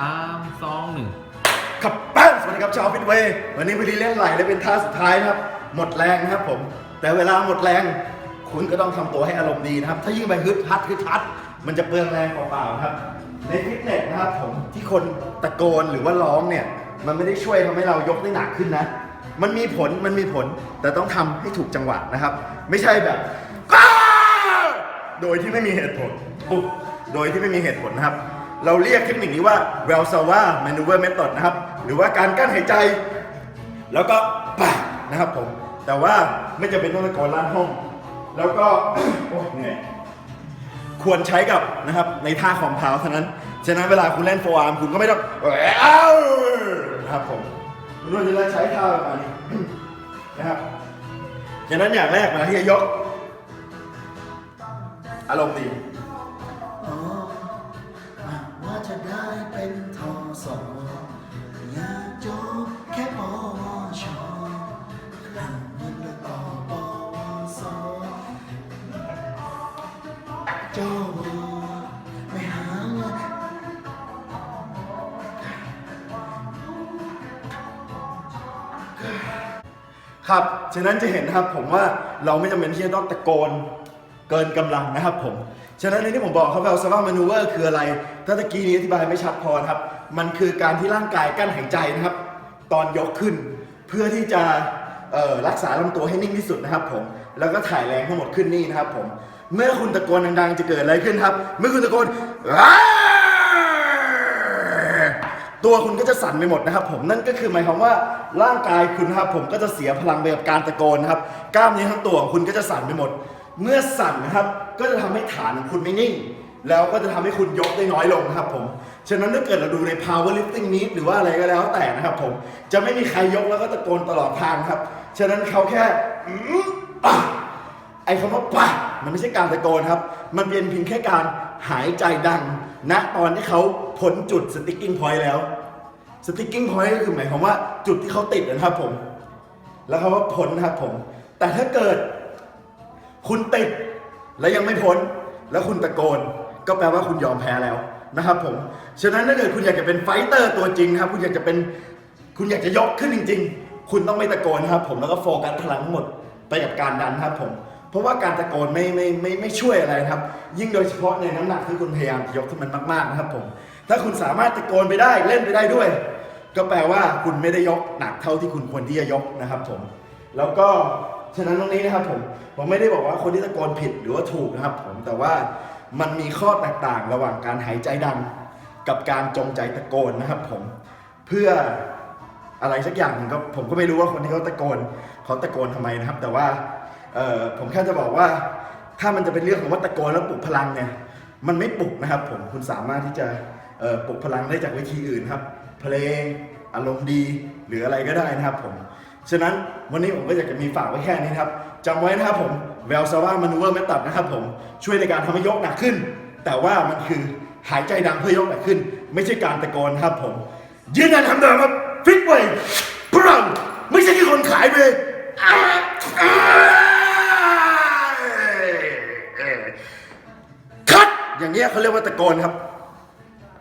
สามสองหนึ่งขับแป้งสวัสดีครับชาวฟิตเวย์วันนี้วิลีเล่นไหลและเป็นท่าสุดท้ายนะครับ หมดแรงนะครับผม แต่เวลาหมดแรง คุณก็ต้องทำตัวให้อารมณ์ดีนะครับ ถ้ายิ่งไปฮึดฮัดฮึดฮัด มันจะเปลืองแรงเปล่าๆครับ ในฟิตเนสนะครับผมที่คนตะโกนหรือว่าร้องเนี่ย มันไม่ได้ช่วยทำให้เรายกได้หนักขึ้นนะ มันมีผลมันมีผลแต่ต้องทำให้ถูกจังหวะนะครับ ไม่ใช่แบบก้าโดยที่ไม่มีเหตุผลปุ๊บโดยที่ไม่มีเหตุผลนะครับ เราเรียกเทคนิคนี้ว่า w e l s a w a maneuver method นะครับ หรือว่าการกั้นหายใจ แล้วก็ป่านะครับผม แต่ว่าไม่จำเป็นต้องตะโกนลั่นห้อง แล้วก็ โอ้ยเหนื่อยควรใช้กับนะครับในท่าของเท้าเท่านั้น ฉะนั้นเวลาคุณเล่นโฟอาร์มคุณก็ไม่ต้องเอ้านะครับผมคุณควรจะใช้ท่าประมาณนี้นะครับฉะนั้นอย่างแรกมาที่จะยก อารมณ์ดี ทอสอยากจบแค่ปวชนั่งเงินแล้วต่อปวสเจ้าไม่หาเงินครับ ฉะนั้นจะเห็นนะครับผมว่าเราไม่จำเป็นที่จะต้องตะโกน เกินกำลังนะครับผม ฉะนั้นในที่ผมบอกครับว่าซาว่ามานูเวอร์คืออะไร ถ้าตะกี้นี้อธิบายไม่ชัดพอนะครับ มันคือการที่ร่างกายกั้นหายใจนะครับ ตอนยกขึ้น เพื่อที่จะรักษาลำตัวให้นิ่งที่สุดนะครับผม แล้วก็ถ่ายแรงทั้งหมดขึ้นนี่นะครับผม เมื่อคุณตะโกนดังๆ จะเกิดอะไรขึ้นครับ เมื่อคุณตะโกนตัวคุณก็จะสั่นไปหมดนะครับ ผมนั่นก็คือหมายความว่าร่างกายคุณนะครับผมก็จะเสียพลังไปกับการตะโกนนะครับ กล้ามเนื้อทั้งตัวของคุณก็จะสั่นไปหมด เมื่อสั่นนะครับก็จะทำให้ฐานของคุณไม่นิ่ง แล้วก็จะทำให้คุณยกได้น้อยลงนะครับผม ฉะนั้นถ้าเกิดเราดูใน power lifting meet หรือว่าอะไรก็แล้วแต่นะครับผม จะไม่มีใครยกแล้วก็ตะโกนตลอดทางครับ ฉะนั้นเขาแค่อืมอะไอ้คำว่าปะมันไม่ใช่การตะโกนครับ มันเป็นเพียงแค่การหายใจดังณตอนที่เขาพ้นจุดสติ๊กกิ้งพอยต์แล้วสติ๊กกิ้งพอยต์ก็คือหมายความว่าจุดที่เขาติดนะครับผม แล้วเขาว่าพ้นนะครับผม แต่ถ้าเกิด คุณติดแล้วยังไม่พ้น แล้วคุณตะโกน ก็แปลว่าคุณยอมแพ้แล้วนะครับผม ฉะนั้นถ้าเกิดคุณอยากจะเป็นไฟเตอร์ตัวจริงครับ คุณอยากจะเป็น คุณอยากจะยกขึ้นจริง ๆ คุณต้องไม่ตะโกนนะครับ ผม แล้วก็โฟกัสพลังทั้งหมดไปกับการดันครับผม เพราะว่าการตะโกนไม่ไม่ไม่ไม่ช่วยอะไรครับ ยิ่งโดยเฉพาะในน้ำหนักที่คุณพยายามจะยกที่มันมากๆนะครับผม ถ้าคุณสามารถตะโกนไปได้เล่นไปได้ด้วย ก็แปลว่าคุณไม่ได้ยกหนักเท่าที่คุณควรที่จะยกนะครับผม แล้วก็ ฉะนั้นตรงนี้นะครับผมผมไม่ได้บอกว่าคนที่ตะโกนผิดหรือว่าถูกนะครับผมแต่ว่ามันมีข้อแตกต่างระหว่างการหายใจดัง กับการจงใจตะโกนนะครับผมเพื่ออะไรสักอย่างผมก็ผมก็ไม่รู้ว่าคนที่เขาตะโกนเขาตะโกนทำไมนะครับ แต่ว่าเออผมแค่จะบอกว่า ถ้ามันจะเป็นเรื่องของว่าตะโกนแล้วปลุกพลังเนี่ยมันไม่ปลุกนะครับผมคุณสามารถที่จะปลุกพลังได้จากวิธีอื่นครับ เพลงอารมณ์ดีหรืออะไรก็ได้นะครับผม ฉะนั้นวันนี้ผมก็อยากจะมีฝากไว้แค่นี้ครับจำไว้นะครับผมเวลซาว่ามานูเวอร์เมตัดนะครับผมช่วยในการทำให้ยกหนักขึ้น แต่ว่ามันคือหายใจดังเพื่อยกหนักขึ้น ไม่ใช่การตะโกนครับผมยืนยันคำเดิมครับฟิตเวย์พลังไม่ใช่ที่คนขายเวย์คัดอย่างเงี้ยเขาเรียกว่าตะโกนครับ